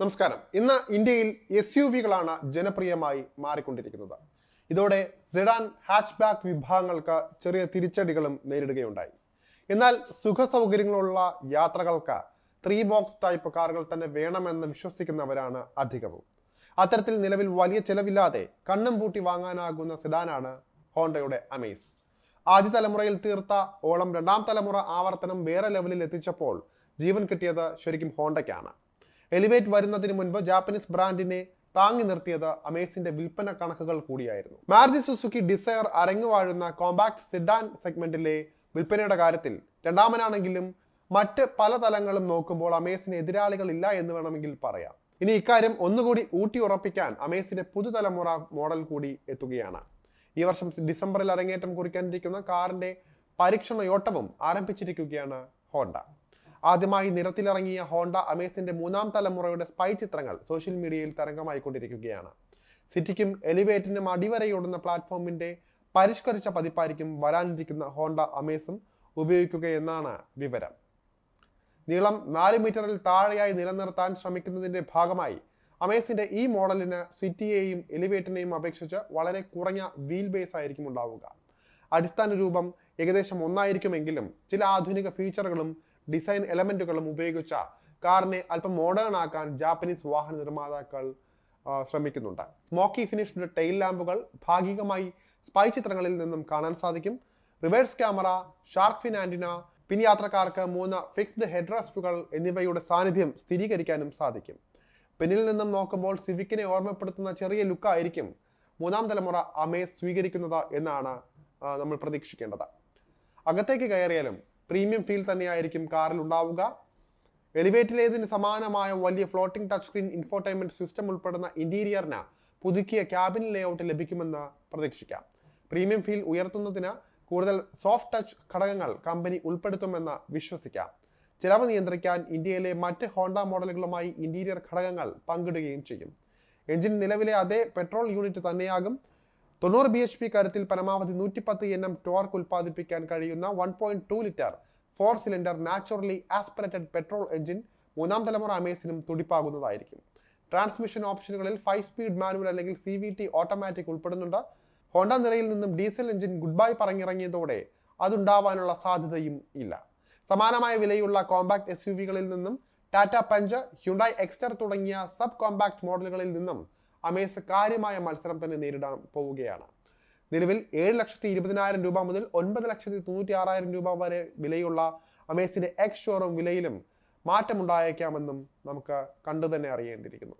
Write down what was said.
നമസ്കാരം. ഇന്ന് ഇന്ത്യയിൽ എസ് യു വികളാണ് ജനപ്രിയമായി മാറിക്കൊണ്ടിരിക്കുന്നത്. ഇതോടെ സെഡാൻ ഹാച്ച്ബാക്ക് വിഭാഗങ്ങൾക്ക് ചെറിയ തിരിച്ചടികളും നേരിടുകയുണ്ടായി. എന്നാൽ സുഖ സൗകര്യങ്ങളുള്ള യാത്രകൾക്ക് ത്രീ ബോക്സ് ടൈപ്പ് കാറുകൾ തന്നെ വേണമെന്ന് വിശ്വസിക്കുന്നവരാണ് അധികവും. അത്തരത്തിൽ നിലവിൽ വലിയ ചെലവില്ലാതെ കണ്ണും പൂട്ടി വാങ്ങാനാകുന്ന സെഡാനാണ് ഹോണ്ടയുടെ അമേസ്. ആദ്യ തലമുറയിൽ തീർത്ത ഓളം രണ്ടാം തലമുറ ആവർത്തനം വേറെ ലെവലിൽ എത്തിച്ചപ്പോൾ ജീവൻ കിട്ടിയത് ശരിക്കും ഹോണ്ടയ്ക്കാണ്. എലിവേറ്റ് വരുന്നതിന് മുൻപ് ജാപ്പനീസ് ബ്രാൻഡിനെ താങ്ങി നിർത്തിയത് അമേസിന്റെ വിൽപ്പന കണക്കുകൾ കൂടിയായിരുന്നു. മാർജി സുസുക്കി ഡിസയർ അരങ്ങുവാഴുന്ന കോമ്പാക്ട് സിഡാൻ സെഗ്മെന്റിലെ വിൽപ്പനയുടെ കാര്യത്തിൽ രണ്ടാമനാണെങ്കിലും മറ്റ് പല തലങ്ങളും നോക്കുമ്പോൾ അമേസിന് എതിരാളികൾ ഇല്ല എന്ന് വേണമെങ്കിൽ പറയാം. ഇനി ഇക്കാര്യം ഒന്നുകൂടി ഊട്ടി ഉറപ്പിക്കാൻ അമേസിന്റെ പുതുതലമുറ മോഡൽ കൂടി എത്തുകയാണ്. ഈ വർഷം ഡിസംബറിൽ അരങ്ങേറ്റം കുറിക്കാനിരിക്കുന്ന കാറിന്റെ പരീക്ഷണയോട്ടവും ആരംഭിച്ചിരിക്കുകയാണ് ഹോണ്ട ആദ്യമായി നിരത്തിലിറങ്ങിയ ഹോണ്ട അമേസിന്റെ മൂന്നാം തലമുറയുടെ സ്പൈ ചിത്രങ്ങൾ സോഷ്യൽ മീഡിയയിൽ തരംഗമായിക്കൊണ്ടിരിക്കുകയാണ്. സിറ്റിക്കും എലിവേറ്റിനും അടിവരയോടുന്ന പ്ലാറ്റ്ഫോമിന്റെ പരിഷ്കരിച്ച പതിപ്പായിരിക്കും വരാനിരിക്കുന്ന ഹോണ്ട അമേസും ഉപയോഗിക്കുകയെന്നാണ് വിവരം. നീളം നാല് മീറ്ററിൽ താഴെയായി നിലനിർത്താൻ ശ്രമിക്കുന്നതിന്റെ ഭാഗമായി അമേസിന്റെ ഈ മോഡലിന് സിറ്റിയെയും എലിവേറ്റിനെയും അപേക്ഷിച്ച് വളരെ കുറഞ്ഞ വീൽ ബേസ് ആയിരിക്കും ഉണ്ടാവുക. അടിസ്ഥാന രൂപം ഏകദേശം ഒന്നായിരിക്കുമെങ്കിലും ചില ആധുനിക ഫീച്ചറുകളും ഡിസൈൻ എലമെന്റുകളും ഉപയോഗിച്ച കാറിനെ അല്പം മോഡേൺ ആക്കാൻ ജാപ്പനീസ് വാഹന നിർമ്മാതാക്കൾ ശ്രമിക്കുന്നുണ്ട്. സ്മോക്കി ഫിനിഷ്ഡ് ടെയിൽ ലാമ്പുകൾ ഭാഗികമായി സ്പൈ ചിത്രങ്ങളിൽ നിന്നും കാണാൻ സാധിക്കും. Reverse camera shark fin antenna പിൻ യാത്രക്കാർക്ക് മൂന്ന് ഫിക്സ്ഡ് ഹെഡ് റെസ്റ്റുകൾ എന്നിവയുടെ സാന്നിധ്യം സ്ഥിരീകരിക്കാനും സാധിക്കും. പിന്നിൽ നിന്നും നോക്കുമ്പോൾ സിവിക്കിനെ ഓർമ്മപ്പെടുത്തുന്ന ചെറിയ ലുക്കായിരിക്കും മൂന്നാം തലമുറ അമേസ് സ്വീകരിക്കുന്നത് എന്നാണ് നമ്മൾ പ്രതീക്ഷിക്കേണ്ടത്. അകത്തേക്ക് കയറിയാലും പ്രീമിയം ഫീൽ തന്നെയായിരിക്കും കാറിൽ ഉണ്ടാവുക. എലിവേറ്റിലേതിന് സമാനമായ വലിയ floating touch screen infotainment system ഉൾപ്പെടുന്ന ഇന്റീരിയറിന് പുതുക്കിയ ക്യാബിൻ ലേഔട്ട് ലഭിക്കുമെന്ന് പ്രതീക്ഷിക്കാം. പ്രീമിയം ഫീൽ ഉയർത്തുന്നതിന് കൂടുതൽ സോഫ്റ്റ് ടച്ച് ഘടകങ്ങൾ കമ്പനി ഉൾപ്പെടുത്തുമെന്ന് വിശ്വസിക്കാം. ചിലവ് നിയന്ത്രിക്കാൻ ഇന്ത്യയിലെ മറ്റ് ഹോണ്ട മോഡലുകളുമായി ഇന്റീരിയർ ഘടകങ്ങൾ പങ്കിടുകയും ചെയ്യും. എഞ്ചിൻ നിലവിലെ അതേ പെട്രോൾ യൂണിറ്റ് തന്നെയാകും. തൊണ്ണൂറ് ബി എച്ച് പി കരുത്തിൽ പരമാവധി നൂറ്റിപ്പത്ത് എൻ എം ടോർക്ക് ഉൽപ്പാദിപ്പിക്കാൻ കഴിയുന്ന one point two litre four cylinder naturally aspirated petrol engine മൂന്നാം തലമുറ അമേസിനും തുടിപ്പാകുന്നതായിരിക്കും. ട്രാൻസ്മിഷൻ ഓപ്ഷനുകളിൽ ഫൈവ് സ്പീഡ് മാനുവൽ അല്ലെങ്കിൽ സി വി ടി ഓട്ടോമാറ്റിക് ഉൾപ്പെടുന്നുണ്ട്. ഹോണ്ട നിരയിൽ നിന്നും ഡീസൽ എഞ്ചിൻ ഗുഡ് ബൈ പറഞ്ഞിറങ്ങിയതോടെ അതുണ്ടാവാനുള്ള സാധ്യതയും ഇല്ല. സമാനമായ വിലയുള്ള കോമ്പാക്ട് എസ് യു വികളിൽ നിന്നും ടാറ്റ പഞ്ച് ഹ്യുണ്ടായി എക്സ്റ്റർ തുടങ്ങിയ സബ് കോമ്പാക്ട് മോഡലുകളിൽ നിന്നും അമേസ് കാര്യമായ മത്സരം തന്നെ നേരിടാൻ പോവുകയാണ്. നിലവിൽ ഏഴ് ലക്ഷത്തി ഇരുപതിനായിരം രൂപ മുതൽ ഒൻപത് ലക്ഷത്തി തൊണ്ണൂറ്റി ആറായിരം രൂപ വരെ വിലയുള്ള അമേസിന്റെ എക്സ് ഷോറൂം വിലയിലും മാറ്റമുണ്ടായേക്കാമെന്നും നമുക്ക് കണ്ടു തന്നെ അറിയേണ്ടിയിരിക്കുന്നു.